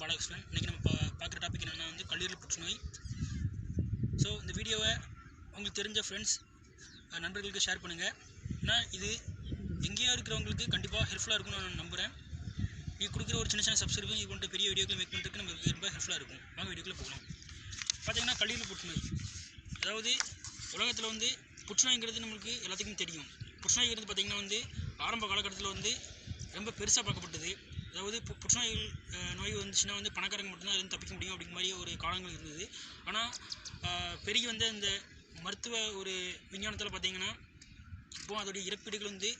பாலகிருஷ்ணன் இன்றைக்கி நம்ம பா பார்க்குற டாபிக் என்னென்னா வந்து கல்லீரல் புற்றுநோய். ஸோ இந்த வீடியோவை உங்களுக்கு தெரிஞ்ச ஃப்ரெண்ட்ஸ் நண்பர்களுக்கு ஷேர் பண்ணுங்கள் ஏன்னா இது எங்கேயோ இருக்கிறவங்களுக்கு கண்டிப்பாக ஹெல்ப்ஃபுல்லாக இருக்கும்னு நான் நம்புகிறேன் இது கொடுக்குற ஒரு சின்ன சின்ன சப்ஸ்கிரைபும் இது போன்ற பெரிய வீடியோக்கள் மேக் பண்ணுறதுக்கு நமக்கு ரொம்ப ஹெல்ப்ஃபுல்லாக இருக்கும். வாங்க வீடியோக்குள்ளே போகலாம். பார்த்தீங்கன்னா கல்லீரல் புற்றுநோய். அதாவது உலகத்தில் வந்து புற்றுநோய்ங்கிறது நம்மளுக்கு எல்லாத்துக்கும் தெரியும். புற்றுநோய்ங்கிறது பார்த்திங்கன்னா வந்து ஆரம்ப காலகட்டத்தில் வந்து ரொம்ப பெருசாக பார்க்கப்பட்டது. அதாவது இப்போ புற்றுநோய்கள் நோய் வந்துச்சுன்னா வந்து பணக்காரங்க மட்டும்தான் அதுலேருந்து தப்பிக்க முடியும் அப்படிங்கிற மாதிரி ஒரு காலங்கள் இருந்தது. ஆனால் பெருகி வந்த இந்த மருத்துவ ஒரு விஞ்ஞானத்தில் பார்த்தீங்கன்னா இப்போ அதோடைய இறப்பீடுகள் வந்து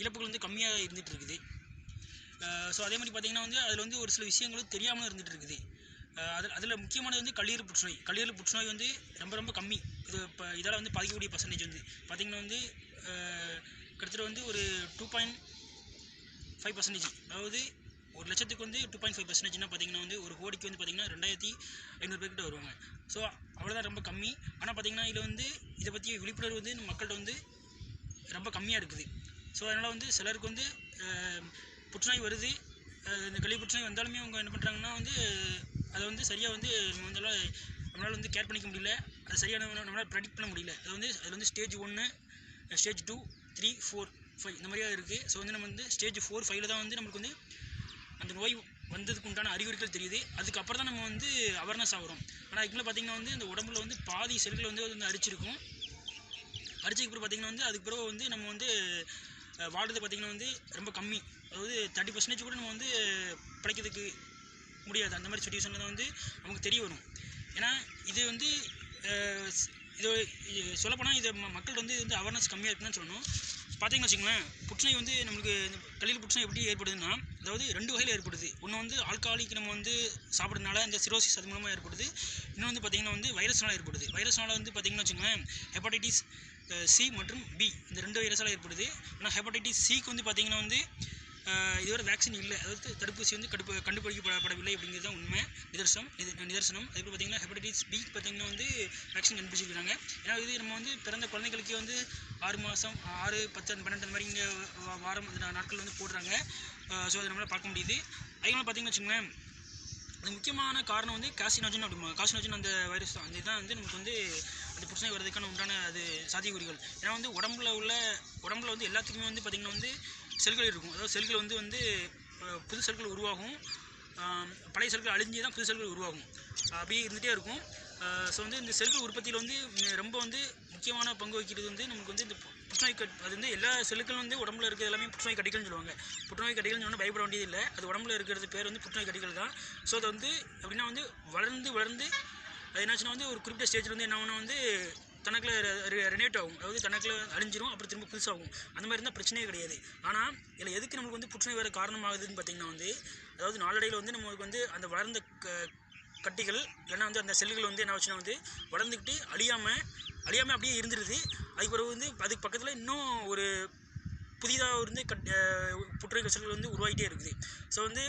இழப்புகள் வந்து கம்மியாக இருந்துகிட்டு இருக்குது. ஸோ அதே மாதிரி பார்த்திங்கன்னா வந்து அதில் வந்து ஒரு சில விஷயங்களும் தெரியாமல் இருந்துகிட்டு இருக்குது. அதில் அதில் முக்கியமானது வந்து கல்லீரல் புற்றுநோய். கல்லீரல் புற்றுநோய் வந்து ரொம்ப ரொம்ப கம்மி. இது இப்போ இதால் வந்து பாதிக்கக்கூடிய பர்சன்டேஜ் வந்து பார்த்திங்கன்னா வந்து கிட்டத்தட்ட வந்து ஒரு டூ பாயிண்ட் ஃபைவ் பர்சன்டேஜ் அதாவது ஒரு லட்சத்துக்கு வந்து டூ பாயிண்ட் ஃபைவ் பர்சன்டேஜ்னா பார்த்தீங்கன்னா வந்து ஒரு கோடிக்கு வந்து பார்த்தீங்கன்னா ரெண்டாயிரத்தி ஐநூறு பேர்கிட்ட வருவாங்க. ஸோ அவ்வளோதான் ரொம்ப கம்மி. ஆனால் பார்த்தீங்கன்னா இதில் வந்து இதை பற்றி விழிப்புணர்வு வந்து மக்கள்கிட்ட வந்து ரொம்ப கம்மியாக இருக்குது. ஸோ அதனால் வந்து சிலருக்கு வந்து புற்றுநோய் வருது. இந்த கழிவு புற்றுநோய் வந்தாலுமே அவங்க என்ன பண்ணுறாங்கன்னா வந்து அதை வந்து சரியாக வந்து நம்ம வந்து நம்மளால் வந்து கேர் பண்ணிக்க முடியல. அது சரியான நம்மளால் ப்ரெடிக்ட் பண்ண முடியல. அது வந்து அதில் வந்து ஸ்டேஜ் ஒன்று stage two three four five இந்த மாதிரியாக இருக்குது ஸோ வந்து நம்ம வந்து ஸ்டேஜ் ஃபோர் ஃபைவ்ல தான் வந்து நமக்கு வந்து அந்த நோய் வந்ததுக்கு உண்டான அறிகுறிகள் தெரியுது. அதுக்கப்புறம் தான் நம்ம வந்து அவேர்னஸ் ஆகிறோம். ஆனால் அதுக்குள்ள பார்த்தீங்கன்னா வந்து இந்த உடம்புல வந்து பாதி செல்கள் வந்து வந்து அரிச்சிருக்கும். அரிச்சதுக்கு பிறகு பார்த்தீங்கன்னா வந்து அதுக்கு பிறகு வந்து நம்ம வந்து வாழ்றது பார்த்திங்கன்னா வந்து ரொம்ப கம்மி. அதாவது தேர்ட்டி பர்சன்டேஜ் கூட நம்ம வந்து பிழைக்கிறதுக்கு முடியாது. அந்த மாதிரி சுச்சுவேஷனில் தான் வந்து நமக்கு தெரிய வரும். ஏன்னா இது வந்து இது சொல்லப்போனால் இது மக்கள் மக்கள்கிட்ட வந்து இது வந்து அவேர்னஸ் கம்மியாக இருக்குன்னு சொல்லணும். பார்த்தீங்கன்னு வச்சுங்களேன் புற்றுநோய் வந்து நம்மளுக்கு இந்த கல்லீரல் புற்றுநோய் எப்படி ஏற்படுதுன்னா அதாவது ரெண்டு வகையில் ஏற்படுது. ஒன்று வந்து ஆல்காலிக் நம்ம வந்து சாப்பிட்றதுனால இந்த சிரோசிஸ் அது மூலமாக ஏற்படுது. இன்னொன்று வந்து பார்த்திங்கன்னா வந்து வைரஸ்னால் ஏற்படுது. வைரஸ்னால் வந்து பார்த்திங்கன்னு வச்சுங்களேன் ஹெப்படைட்டிஸ் சி மற்றும் பி இந்த ரெண்டு வைரஸால் ஏற்படுது. ஆனால் ஹெப்படைட்டிஸ் சிக்கு வந்து பார்த்திங்கன்னா வந்து இதுவரை வேக்சின் இல்லை. அதாவது தடுப்பூசி வந்து கடுப்பு கண்டுபிடிக்கப்படவில்லை அப்படிங்கிறது தான் உண்மை. நிதர்சனம் இது நிதர்சனம். அதுக்கப்புறம் பார்த்தீங்கன்னா ஹெப்படைட்டிஸ் பி பார்த்தீங்கன்னா வந்து வேக்சின் கண்டுபிடிச்சிருக்காங்க. ஏன்னா இது நம்ம வந்து பிறந்த குழந்தைகளுக்கே வந்து ஆறு மாதம் ஆறு பத்து பன்னெண்டு அந்த மாதிரி இங்கே வாரம் அந்த நாட்கள் வந்து போடுறாங்க. ஸோ அதை நம்மளால் பார்க்க முடியுது. அதே மாதிரி பார்த்தீங்கன்னு அது முக்கியமான காரணம் வந்து காசினோஜன் அப்படிமா காசினோஜன் அந்த வைரஸ் தான். அதுதான் வந்து நமக்கு வந்து அந்த பிரச்சனை வர்றதுக்கான உண்டான அது சாத்தியக்குறிகள். ஏன்னா வந்து உடம்புல உள்ள உடம்புல வந்து எல்லாத்துக்குமே வந்து பார்த்திங்கன்னா வந்து செல்கள் இருக்கும். அதாவது செல்கள் வந்து வந்து புது செல்கள் உருவாகும். பழைய செல்கள் அழிஞ்சு தான் புது செல்கள் உருவாகும். அப்படியே இருந்துகிட்டே இருக்கும். ஸோ வந்து இந்த செல்கள் உற்பத்தியில் வந்து ரொம்ப வந்து முக்கியமான பங்கு வகிக்கிறது வந்து நமக்கு வந்து இந்த புற்றுநோய் கட் அது வந்து எல்லா செல்களும் வந்து உடம்புல இருக்கிறது எல்லாமே புற்றுநோய் கட்டிகள்னு சொல்லுவாங்க. புற்றுநோய் கட்டிகள்னு சொன்னால் பயப்பட வேண்டியது இல்லை. அது உடம்புல இருக்கிறது பேர் வந்து புற்றுநோய் கட்டிகள் தான். ஸோ அது வந்து அப்படின்னா வந்து வளர்ந்து வளர்ந்து அது என்னாச்சுன்னா வந்து ஒரு குறிப்பிட்ட ஸ்டேஜில் வந்து என்ன வந்து தனக்குள்ள ரெனேட் ஆகும். அதாவது தனக்குள்ள அழிஞ்சிரும் அப்புறம் திரும்ப புதுசாகும் அந்த மாதிரி இருந்தால் பிரச்சனையே கிடையாது. ஆனால் இதில் எதுக்கு நமக்கு வந்து புற்றுநோய் வேறு காரணமாகுதுன்னு பார்த்தீங்கன்னா வந்து அதாவது நாளடைவில் வந்து நம்மளுக்கு வந்து அந்த வளர்ந்த க கட்டிகள் ஏன்னா வந்து அந்த செல்லுகள் வந்து என்ன ஆச்சுன்னா வந்து வளர்ந்துக்கிட்டு அழியாமல் அழியாமல் அப்படியே இருந்துருது. அதுக்கு பிறகு வந்து அதுக்கு பக்கத்தில் இன்னும் ஒரு புதிதாக வந்து கட் புற்றுநோய் செல்கள் வந்து உருவாகிட்டே இருக்குது. ஸோ வந்து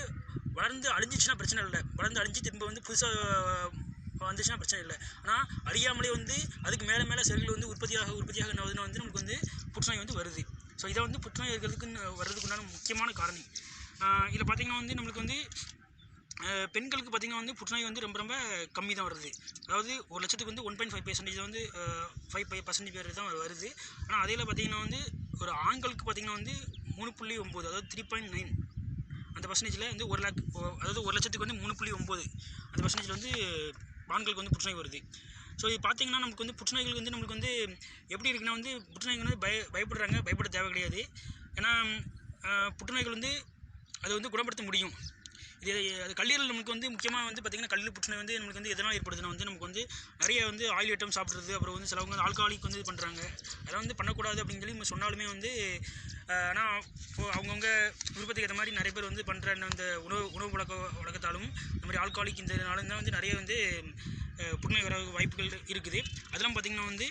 வளர்ந்து அழிஞ்சிச்சுன்னா பிரச்சனை இல்லை. வளர்ந்து அழிஞ்சு திரும்ப வந்து புதுசாக இப்போ வந்துச்சுன்னா பிரச்சனை இல்லை. ஆனால் அறியாமலே வந்து அதுக்கு மேலே மேலே செல்கள் வந்து உற்பத்தியாக உற்பத்தியாக என்ன ஆகுதுன்னா வந்து நமக்கு வந்து புற்றுநோய் வந்து வருது. ஸோ இதை வந்து புற்றுநோய் இருக்கிறதுக்குன்னு வர்றதுக்கு உண்டான முக்கியமான காரணி. இதில் பார்த்திங்கன்னா வந்து நம்மளுக்கு வந்து பெண்களுக்கு பார்த்திங்கன்னா வந்து புற்றுநோய் வந்து ரொம்ப ரொம்ப கம்மி தான் வருது. அதாவது ஒரு லட்சத்துக்கு வந்து ஒன் பாயிண்ட் ஃபைவ் பர்சன்டேஜ் வந்து ஃபைவ் ஃபைவ் பர்சன்டேஜ் பேர் தான் வருது. ஆனால் அதில் பார்த்திங்கன்னா வந்து ஒரு ஆண்களுக்கு பார்த்திங்கன்னா வந்து மூணு புள்ளி ஒம்பது அதாவது த்ரீ பாயிண்ட் நைன் அந்த பர்சன்டேஜில் வந்து ஒரு லேக் அதாவது ஒரு லட்சத்துக்கு வந்து மூணு புள்ளி ஒம்பது அந்த பர்சன்டேஜில் வந்து ஆண்களுக்கு வந்து புற்றுநோய் வருது. ஸோ இது பார்த்திங்கன்னா நமக்கு வந்து புற்றுநோய்கள் வந்து நம்மளுக்கு வந்து எப்படி இருக்குன்னா வந்து புற்றுநோய்கள் வந்து பய பயப்படுறாங்க. பயப்பட தேவை கிடையாது. ஏன்னா புற்றுநோய்கள் வந்து அது வந்து குணப்படுத்த முடியும். இது அது கல்லீரல் நமக்கு வந்து முக்கியமாக வந்து பார்த்திங்கன்னா கல்லீரல் புற்றுநோய் வந்து நமக்கு வந்து எதனால் ஏற்படுதுன்னா வந்து நமக்கு வந்து நிறைய வந்து ஆயில் ஐட்டம் சாப்பிட்றது அப்புறம் வந்து சிலவங்க வந்து ஆல்காலிக் வந்து இது பண்ணுறாங்க அதெல்லாம் வந்து பண்ணக்கூடாது அப்படின்னு சொல்லி நம்ம சொன்னாலுமே வந்து ஆனால் இப்போ அவங்கவுங்க விருப்பத்துக்கு ஏற்ற மாதிரி நிறைய பேர் வந்து பண்ணுற அந்த உணவு உணவு பழக்க வழக்கத்தாலும் இந்த மாதிரி ஆல்காலிக் இந்த இதனால தான் வந்து நிறைய வந்து புற்றுநோய் வர வாய்ப்புகள் இருக்குது. அதெல்லாம் பார்த்திங்கன்னா வந்து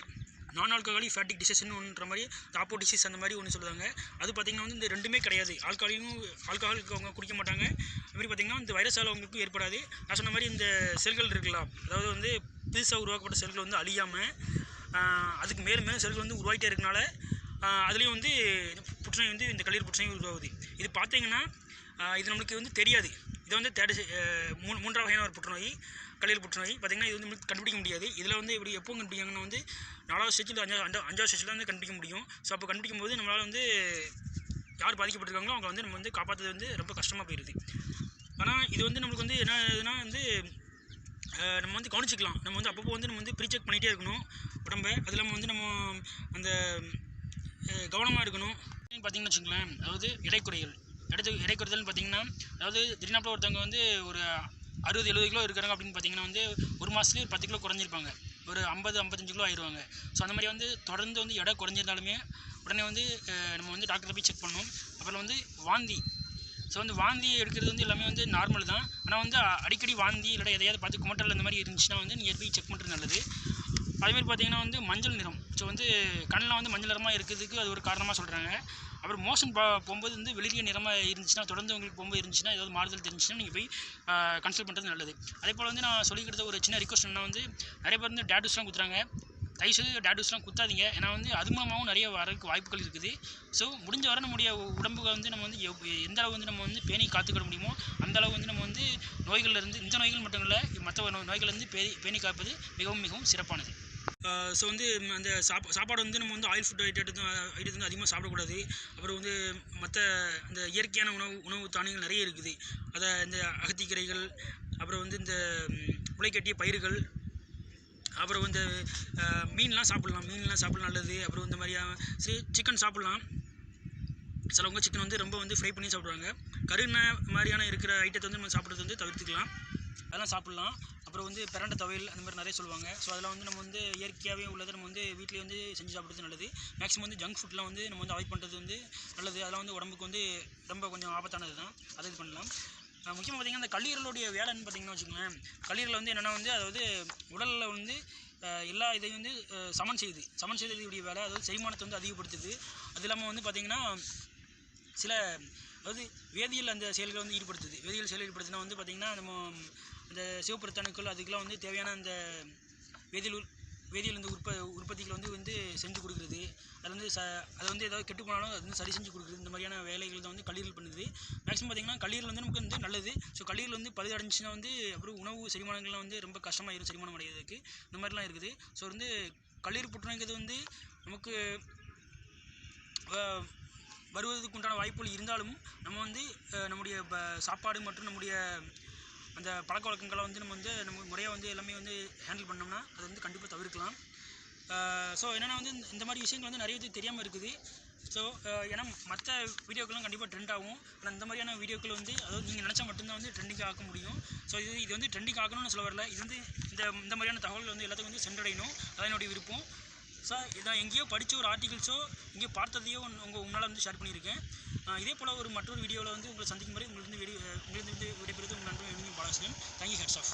நான் ஆல்கஹாலிக் ஃபேட்டிக் டிசீஸ்னு ஒன்ற மாதிரி தாப்போ டிசீஸ் அந்த மாதிரி ஒன்று சொல்லுவாங்க. அது பார்த்திங்கன்னா வந்து இந்த ரெண்டுமே கிடையாது. ஆல்கஹாலியும் ஆல்கஹாலுக்கு அவங்க குடிக்க மாட்டாங்க. அதுமாதிரி பார்த்திங்கன்னா இந்த வைரஸால் அவங்களுக்கு ஏற்படாது. நான் சொன்ன மாதிரி இந்த செல்கள் இருக்கலாம். அதாவது வந்து புதுசாக உருவாக்கப்பட்ட செல்கள் வந்து அழியாமல் அதுக்கு மேலும் மேலும் செல்கள் வந்து உருவாகிட்டே இருக்கனால அதுலேயும் வந்து புற்றுநோய் வந்து இந்த கல்லீரல் புற்றுநோய் உருவாகுது. இது பார்த்தீங்கன்னா இது நம்மளுக்கு வந்து தெரியாது. இதை வந்து தேர்டு மூணு மூன்றாம் வகையான ஒரு புற்றுநோய் கல்லீரல் புற்றுநோய். பார்த்திங்கன்னா இது வந்து நம்மளுக்கு கண்டுபிடிக்க முடியாது. இதில் வந்து இப்படி எப்போ கண்டுபிடிக்காங்கன்னா வந்து நாலாவது ஸ்டேஜில் அஞ்சாவது அஞ்சா அஞ்சாவது ஸ்டேஜில் வந்து கண்டுபிடிக்க முடியும். ஸோ அப்போ கண்டுபிடிக்கும் போது நம்மளால் வந்து யார் பாதிக்கப்பட்டிருக்காங்களோ அவங்க வந்து நம்ம வந்து காப்பாற்றுறது வந்து ரொம்ப கஷ்டமாக போயிடுது ஆனால் இது வந்து நம்மளுக்கு வந்து என்ன இதுனா வந்து நம்ம வந்து கவனிச்சிக்கலாம். நம்ம வந்து அப்பப்போ வந்து நம்ம வந்து ப்ரீ செக் பண்ணிகிட்டே இருக்கணும் உடம்பை. அது இல்லாமல் வந்து நம்ம அந்த கவனமாக இருக்கணும். பார்த்தீங்கன்னு வச்சுங்களேன் அதாவது இடைக்குறைகள். இடத்து இடைக்குறைதல்னு பார்த்தீங்கன்னா அதாவது திடீர்னாப்பில் ஒருத்தவங்க வந்து ஒரு அறுபது எழுபது கிலோ இருக்கிறாங்க அப்படின்னு பார்த்தீங்கன்னா வந்து ஒரு மாதத்துலேயே ஒரு பத்து கிலோ குறைஞ்சிருப்பாங்க. ஒரு ஐம்பது ஐம்பத்தஞ்சு கிலோ ஆயிடுவாங்க. ஸோ அந்த மாதிரி வந்து தொடர்ந்து வந்து எடை குறைஞ்சிருந்தாலுமே உடனே வந்து நம்ம வந்து டாக்டரை போய் செக் பண்ணணும். அப்புறம் வந்து வாந்தி. ஸோ வந்து வாந்தி எடுக்கிறது வந்து எல்லாமே வந்து நார்மல் தான். ஆனால் வந்து அடிக்கடி வாந்தி இல்லை எதையாவது பார்த்து குமட்டல் அந்த மாதிரி இருந்துச்சுன்னா வந்து நீங்கள் போய் செக் பண்ணுறது நல்லது. அதேமாதிரி பார்த்தீங்கன்னா வந்து மஞ்சள் நிறம். ஸோ வந்து கண்ணில் வந்து மஞ்சள் நிறமாக இருக்கிறதுக்கு அது ஒரு காரணமாக சொல்கிறாங்க அப்புறம் மோஷன் போகும்போது வந்து வெளிரிய நிறமாக இருந்துச்சுன்னா தொடர்ந்து உங்களுக்கு போகும்போது இருந்துச்சுன்னா ஏதாவது மாறுதல் தெரிஞ்சுன்னா நீங்கள் போய் கன்சல்ட் பண்ணுறது நல்லது. அதே போல் வந்து நான் சொல்லிக்கிட்ட ஒரு சின்ன ரிக்வஸ்ட் என்ன வந்து நிறைய பேர் வந்து டேட்டூஸ்லாம் குத்துறாங்க. தயவுசெய்து டேட்டூஸ்லாம் குத்தாதீங்க. ஏன்னா வந்து அது மூலமாகவும் நிறைய வரதுக்கு வாய்ப்புகள் இருக்குது. ஸோ முடிஞ்ச வரை நம்முடைய உடம்புக்கு வந்து நம்ம வந்து எவ்- எந்த அளவு வந்து நம்ம வந்து பேணி காத்துக்கிட முடியுமோ அந்த அளவு வந்து நம்ம வந்து நோய்களில் இருந்து இந்த நோய்கள் மட்டும் இல்லை மற்ற நோ- நோய்கள்லேருந்து பேணி பேணி காப்பது மிகவும் மிகவும் சிறப்பானது. ஸோ வந்து அந்த சாப் சாப்பாடு வந்து நம்ம வந்து ஆயில் ஃபுட் ஐட்டம் ஐட்டம் வந்து அதிகமாக சாப்பிடக்கூடாது. அப்புறம் வந்து மற்ற அந்த இயற்கையான உணவு உணவு தானியங்கள் நிறைய இருக்குது. அதை இந்த அகத்திக்கீரைகள் அப்புறம் வந்து இந்த ம், முளைக்கட்டிய பயிர்கள் அப்புறம் வந்து மீன்லாம் சாப்பிட்லாம். மீன்லாம் சாப்பிட நல்லது. அப்புறம் இந்த மாதிரியான சரி சிக்கன் சாப்பிட்லாம். சிலவங்க சிக்கன் வந்து ரொம்ப வந்து ஃப்ரை பண்ணி சாப்பிடுவாங்க. கருணை மாதிரியான இருக்கிற ஐட்டத்தை வந்து நம்ம சாப்பிட்றது வந்து தவிர்த்துக்கலாம். அதெல்லாம் சாப்பிட்லாம். அப்புறம் வந்து பிரண்ட துவையல் அந்த மாதிரி நிறைய சொல்லுவாங்க. ஸோ அதெல்லாம் வந்து நம்ம வந்து இயற்கையாகவே உள்ளதை நம்ம வந்து வீட்டிலே வந்து செஞ்சு சாப்பிட்றது நல்லது. மேக்ஸிமம் வந்து ஜங்க் ஃபுட்லாம் வந்து நம்ம வந்து அவாய்ட் பண்ணுறது வந்து நல்லது. அதெல்லாம் வந்து உடம்புக்கு வந்து ரொம்ப கொஞ்சம் ஆபத்தானது தான். அதை இது பண்ணலாம். முக்கியமாக பார்த்திங்கன்னா அந்த கல்லீரலுடைய வேலைன்னு பார்த்திங்கன்னா வச்சுக்கோங்களேன் கல்லீரல் வந்து என்னென்னா வந்து அதாவது உடலில் வந்து எல்லா இதையும் வந்து சமன் செய்யுது. சமன் செய்ததுடைய வேலை அதாவது செரிமானத்தை வந்து அதிகப்படுத்துது. அது இல்லாமல் வந்து பார்த்திங்கன்னா சில அதாவது வேதியியல் அந்த செயல்களை வந்து ஈடுபடுத்துது. வேதியியல் செயல் ஈடுபடுத்தினா வந்து பார்த்திங்கன்னா நம்ம அந்த சிவப்பு அணுக்கள் அதுக்கெல்லாம் வந்து தேவையான அந்த வேதியியல் உற்- வேதியியல் வந்து உற்ப உற்பத்திகளை வந்து வந்து செஞ்சு கொடுக்குறது. அது வந்து ச அது வந்து ஏதாவது கெட்டு போனாலும் அது வந்து சரி செஞ்சு கொடுக்குறது. இந்த மாதிரியான வேலைகள் தான் வந்து கல்லீரல் பண்ணுது. மேக்ஸிமம் பார்த்திங்கன்னா கல்லீரல் வந்து நமக்கு வந்து நல்லது. ஸோ கல்லீரல் வந்து பழுது வந்து அப்புறம் உணவு செரிமானங்கள்லாம் வந்து ரொம்ப கஷ்டமாயிரும் செரிமானம் அடையிறதுக்கு. இந்த மாதிரிலாம் இருக்குது. ஸோ வந்து கல்லீரல் புற்றுநோய்ங்கிறது வந்து நமக்கு வருவதற்கு உண்டான வாய்ப்புகள் இருந்தாலும் நம்ம வந்து நம்முடைய ப- சாப்பாடு மற்றும் நம்முடைய அந்த பழக்க வழக்கங்களை வந்து நம்ம வந்து நம்ம முறையாக வந்து எல்லாமே வந்து ஹேண்டில் பண்ணோம்னா அதை வந்து கண்டிப்பாக தவிர்க்கலாம். ஸோ என்னென்னா வந்து இந்த- மாதிரி விஷயங்கள் வந்து நிறைய இது தெரியாமல் இருக்குது. ஸோ ஏன்னா மற்ற வீடியோக்கெல்லாம் கண்டிப்பாக ட்ரெண்ட் ஆகும். ஆனால் இந்த மாதிரியான வீடியோக்கள் வந்து அதாவது நீங்கள் நினச்சா மட்டும்தான் வந்து ட்ரெண்டிங் ஆக்க முடியும். ஸோ இது இது வந்து ட்ரெண்டிங் ஆகணும்னு சொல்ல வரல. இது வந்து இந்த இந்த மாதிரியான தகவல்கள் வந்து எல்லாத்துக்கும் வந்து சென்றடையணும். அதான் என்னுடைய விருப்பம். சார் இதான் எங்கேயோ படித்த ஒரு ஆர்டிகிள்ஸோ எங்கேயோ பார்த்ததையோ உங்கள் உங்களால் வந்து ஷேர் பண்ணியிருக்கேன். இதே போல் ஒரு மற்றொரு வீடியோவில் வந்து உங்களை சந்திக்கும் வரை உங்களுக்கு வந்து வீடியோ உங்களுக்கு வந்து விடைபெறுவது உங்கள் நண்பன் பாலாசிரியன் தேங்க்யூ ஹெட்ஸ் ஆஃப்